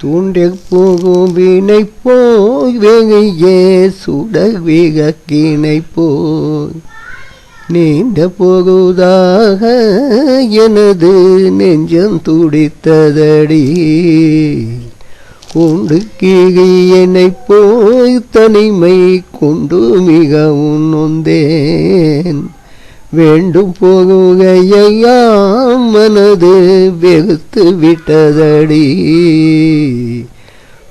தூண்டி போகும் வினை போய் வேகையே சுடர் வேகக்கினை போய் நீண்ட போகுதாக எனது நெஞ்சம் துடித்ததடி. கொண்டு கீழியனை போய் தனிமை கொண்டு மிகவும் நொந்தேன். வேண்டும் போகுகையாம் மனது வெறுத்து விட்டதடி.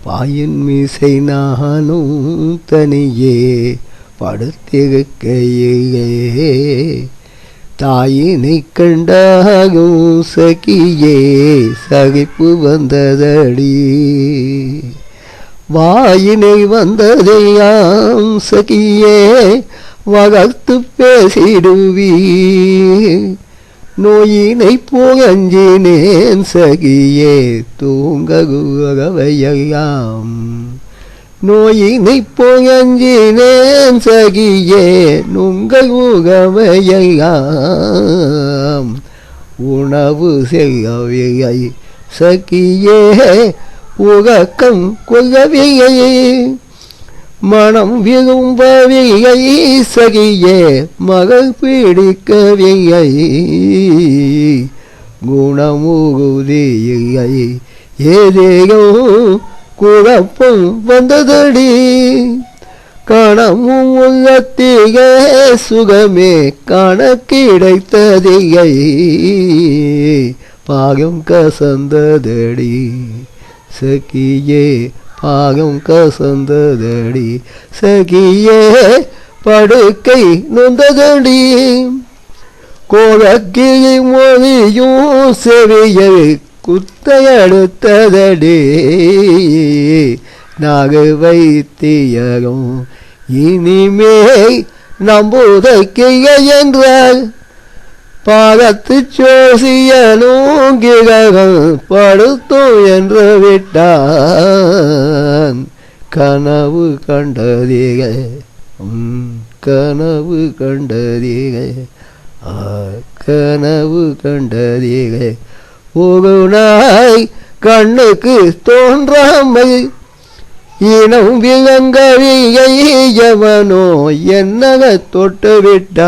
பாயின் மீசை நானும் தனியே படுத்திருக்கையிலே. தாயினை கண்டாகும் சகியே சகிப்பு வந்ததடி. வாயினை வந்ததையாம் சகியே வகத்து பேசிடுவி நோயினை போகஞ்சினேன் சகியே தூங்ககுவகையெல்லாம் நோயினை போகஞ்சினேன் சகியே நுங்கள் உகவையெல்லாம் உணவு செய்யவில்லை சகியே உகக்கம் கொள்ளவில்லை. மனம் விரும்பவில்லை சகியே மகள் பிடிக்கவில்லை. குணமுகுதியை ஏதேயோ குழப்பம் வந்ததடி. கணமும் உள்ளத்திலே சுகமே காண கிடைத்ததில்லை. பாகம் கசந்ததடி. சகியே பாகம் கசந்ததடி. சகியே படுக்கை நொந்ததடி. கோழக்கியை மொழியும் செவியை குத்தையடுத்ததடி. நாகு வைத்தியரும் இனிமே நம்புதைக்கிய என்றால் பாதத்து சோசிய கிரகம் படுத்தும் என்று விட்டான். கனவு கண்டதீக கனவு கண்டதீக ஆ, கனவு கண்டதீக ஒரு கண்ணுக்கு தோன்றாமல் இனம் விலங்கழியை எவனோ என்னக தொட்டுவிட்டான்.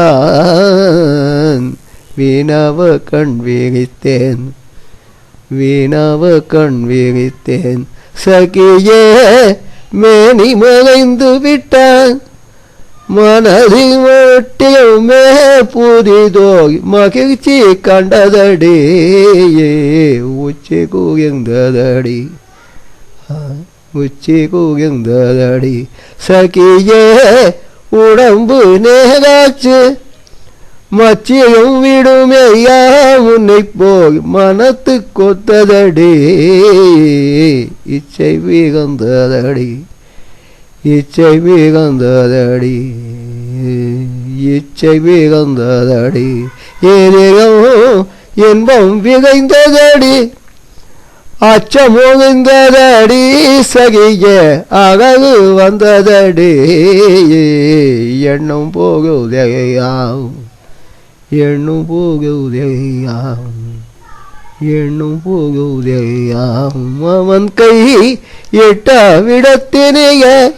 வீணாவ கண் வீழித்தேன் வீணாவ கண் வீழித்தேன் சகியே மேனி மறைந்து விட்டான் மனதில் ஒட்டியுமே புதிதோ மகிழ்ச்சி கண்டதடி உச்சி குயர்ந்ததடி உச்சி குயர்ந்ததடி சகியே உடம்பு நேராச்சு மச்சியும் விடுமையா உன்னை போய் மனத்து கொத்ததடி. இச்சை விகந்ததடி இச்சை விகந்ததடி இச்சை விகந்ததடி ஏதேகம் இன்பம் விகைந்ததடி. அச்சமுகிந்ததடி சகிய அழகு வந்ததடி. எண்ணம் போகுதையாம். எண்ணும் போகுதையாம். எண்ணும் போகுதையாம். அவன் கை எட்டாவிடத்தினேய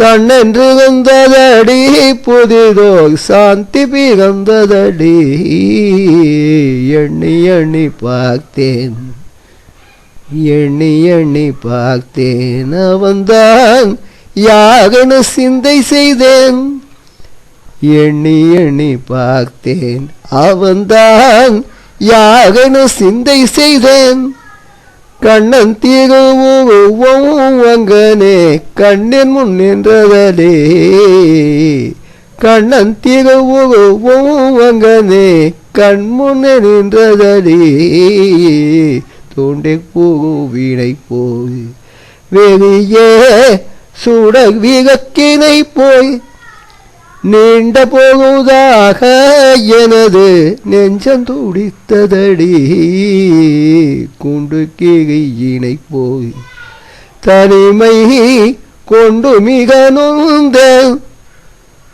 தன்னென்று வந்ததடி புதிதோ சாந்தி பிறந்ததடி. எண்ணி எண்ணி பார்த்தேன் எண்ணி எண்ணி பார்த்தேன். அவன்தான் யாகனு சிந்தை செய்தேன். எண்ணி எண்ணி பார்த்தேன். அவன்தான் யாகனு சிந்தை செய்தேன். கண்ணன் தீகவும் அங்கனே கண்ணின் முன் நின்றதலே. கண்ணன் தீகவும் அங்கனே கண் முன்னே நின்றதலே. தோண்டி போகு வீணை போய் வெளியே சுட விகக்கினை போய் நீண்ட போகுதாக எனது நெஞ்சம் துடித்ததடி குண்டு கிழியினை போய் தனிமை கொண்டு மிக நொந்த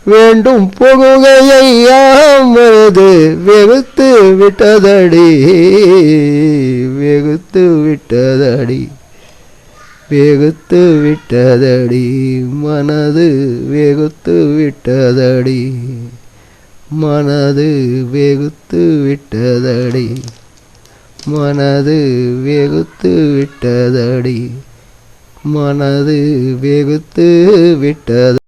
வேண்டும் புகுகையாமது வெகுத்து விட்டதடி வெகுத்து விட்டதடி. வேகுத்து விட்டதடி மனது வேகுத்து விட்டதடி மனது வேகுத்து விட்டதடி மனது வேகுத்து விட்டதடி மனது வெகுத்து விட்டது